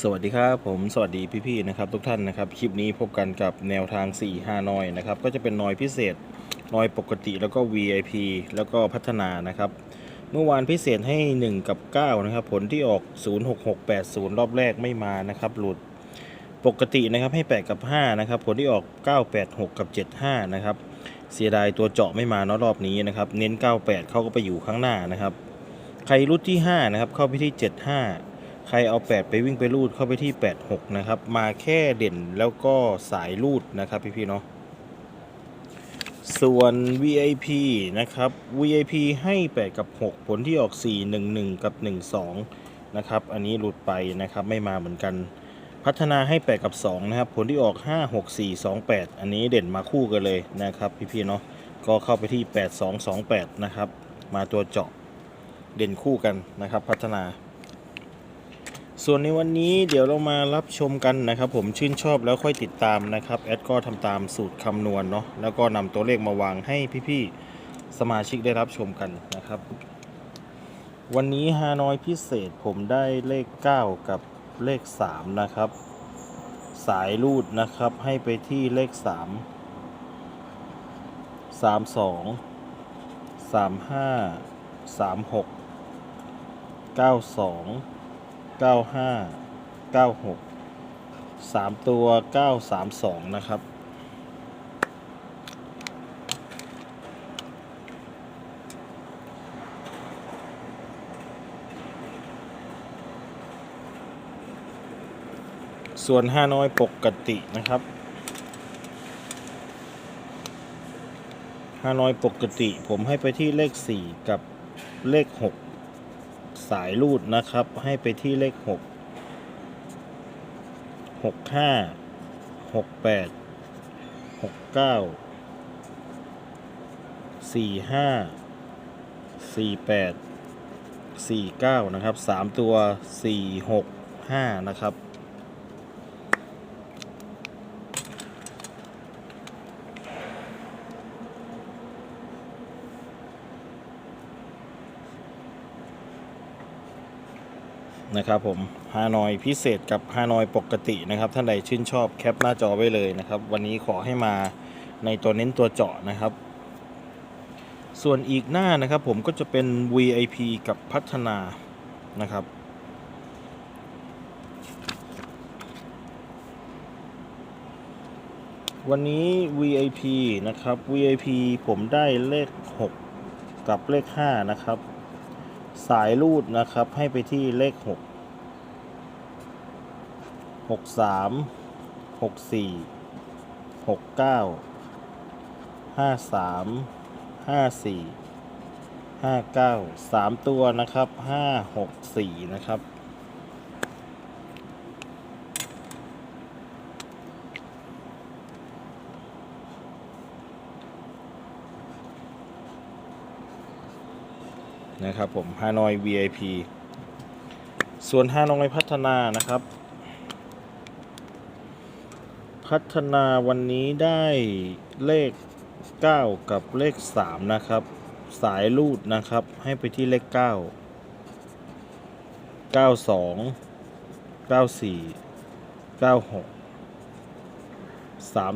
สวัสดีครับผมสวัสดีพี่ๆนะครับทุกท่านนะครับคลิปนี้พบกันกับแนวทาง 4 5 นอยนะครับก็จะเป็นนอยพิเศษนอยปกติแล้วก็ VIP แล้วก็พัฒนานะครับเมื่อวานพิเศษให้ 1 กับ 9 นะครับ ผลที่ออก 06680 รอบแรกไม่มานะครับหลุดปกตินะครับให้ 8 กับ 5 นะครับ ผลที่ออก 986 กับ 75 นะครับเสียดายตัวเจาะไม่มาเนาะรอบนี้นะครับเน้น 98 เขาก็ไปอยู่ข้างหน้านะครับใครรุดที่ 5 นะครับเข้าไปที่ 75 ครเอา 8 ไปวิ่งไปรูดเข้าไปที่ 86 นะครับ มาแค่เด่นแล้วก็สายรูดนะครับพี่ๆเนาะส่วน VIP นะครับ VIP ให้ 8 กับ 6 ผลที่ออก 4 1 1 กับ 1 2 นะครับ อันนี้หลุดไปนะครับไม่มาเหมือนกัน พัฒนาให้ 8 กับ 2 นะครับ ผลที่ออก 5 6 4 2 8 อันนี้เด่นมาคู่กันเลยนะครับพี่ๆเนาะก็เข้าไปที่ 8 2 2 8 นะครับ มาตัวเจาะเด่นคู่กันนะครับ พัฒนา ส่วนในวันนี้เดี๋ยวเรามารับชมกันนะครับ ผมชื่นชอบแล้วค่อยติดตามนะครับแอดก็ทำตามสูตรคำนวณเนาะแล้วก็นำตัวเลขมาวางให้พี่ๆสมาชิกได้รับชมกันนะครับ วันนี้ฮานอยพิเศษผมได้เลข 9 กับเลข 3 นะครับ สายรูดนะครับให้ไปที่เลข 3 32 35 36 92 95 96 3 ตัว 932 นะครับ ส่วนฮานอยปกตินะครับฮานอยปกติผมให้ไปที่เลข 4 กับเลข 6 สายรูดนะครับ ให้ไปที่เลข 6 6 5 6 8 6 9 4 5 4 8 4 9 นะครับ 3 ตัว 4 6 5 นะครับ นะครับผมฮานอยพิเศษกับฮานอยปกตินะครับ ท่านใดชื่นชอบแคปหน้าจอไว้เลยนะครับ วันนี้ขอให้มาในตัวเน้นตัวเจาะนะครับ ส่วนอีกหน้านะครับผมก็จะเป็น VIP กับพัฒนานะครับวันนี้ VIP นะครับ VIP ผมได้เลข 6 กับเลข 5 นะครับ สายรูดนะครับให้ไปที่เลข 6 63 64 69 53 54 59 3 ตัวนะครับ 5 6 4 นะครับ นะครับผมฮานอย VIP ส่วนฮานอยพัฒนานะครับ พัฒนาวันนี้ได้เลข 9 กับเลข 3 นะครับ สายรูดนะครับ ให้ไปที่เลข 9 92 94 96 32 34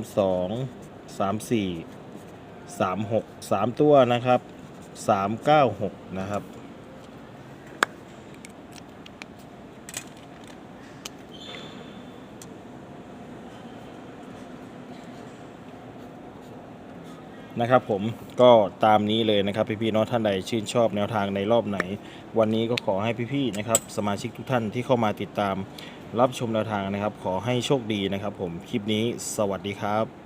36 3 ตัวนะครับ 396 นะครับ นะครับผมก็ตามนี้เลยนะครับพี่ๆเนาะท่านใดชื่นชอบแนวทางในรอบไหน วันนี้ก็ขอให้พี่ๆนะครับสมาชิกทุกท่านที่เข้ามาติดตามรับชมแนวทางนะครับ ขอให้โชคดีนะครับ ผมคลิปนี้สวัสดีครับ